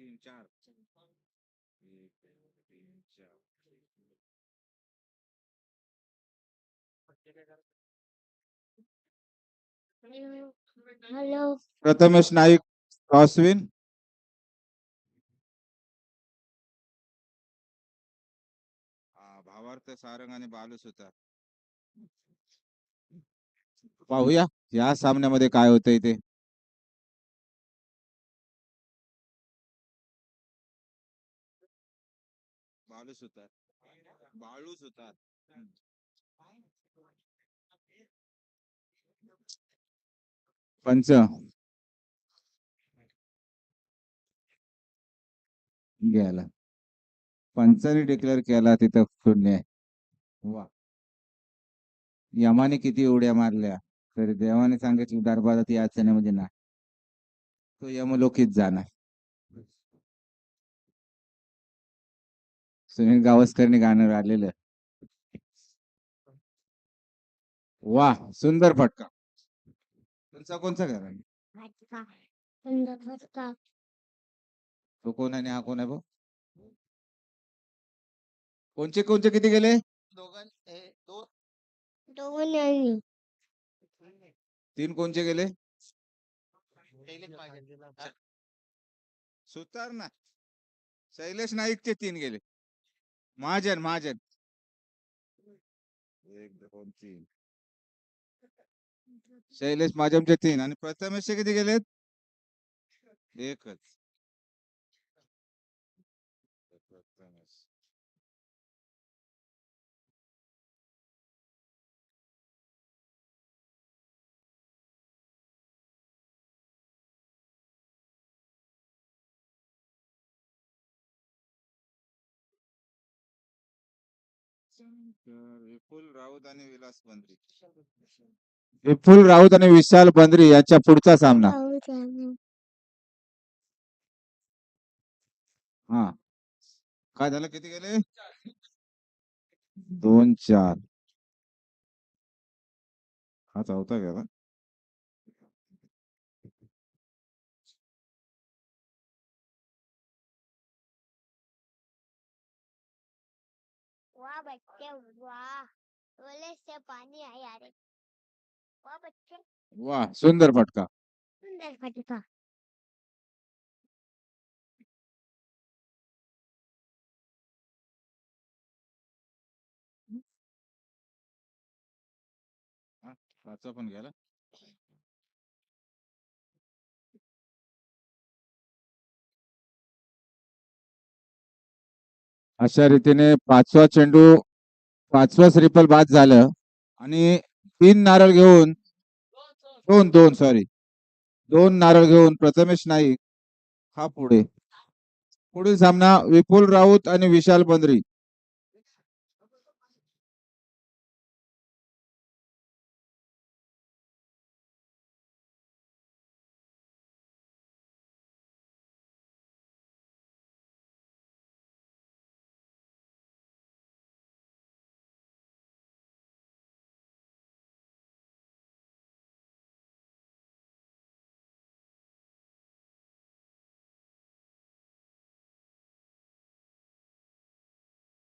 तीन चार एक तीन चार हॅलो. प्रथमेश नाईक हा, भावार्थ सारंग आणि बालूस होता पाहूया या सामन्यामध्ये काय होतंय ते. बालूस होता बाळूस होता पंच. गेला पंचाने डिक्लेअर केला तिथं शून्य. वा. यमाने किती उड्या मारल्या? तरी देवाने सांगितलं दरबारात या म्हणजे नाही तो यमलोकीत जाणार. सुनील गावस्करने गाणं आलेलं वा सुंदर फटका. तुमचा कोणचा घरा सुंदर फटका. तो कोण आहे आणि हा कोण आहे भाऊ? कोणचे कोणचे किती गेले? दोन. आणि. तीन कोणचे गेले? सुतार ना. शैलेश नाईकचे तीन गेले. महाजन महाजन एक दोन तीन. शैलेश महाजनचे तीन आणि प्रथमेशचे किती गेलेत? एकच. विपुल राऊत आणि विलास बंद्री. विपुल राऊत आणि विशाल बंद्री यांच्या पुढचा सामना. हा. काय झालं? किती गेले? दोन चार. हा चौथा गेला वाह बच्चे वाह! बोले से पानी आया रे वाह बच्चे। वा सुंदर फटका सुंदर फटका पण गेला अशा रीतीने पाचवा चेंडू पाचवा श्रीफल बाद झालं आणि तीन नारळ घेऊन दोन दोन सॉरी दोन नारळ घेऊन प्रथमेश नाईक हा पुढे. पुढील सामना विपुल राऊत आणि विशाल बंद्री.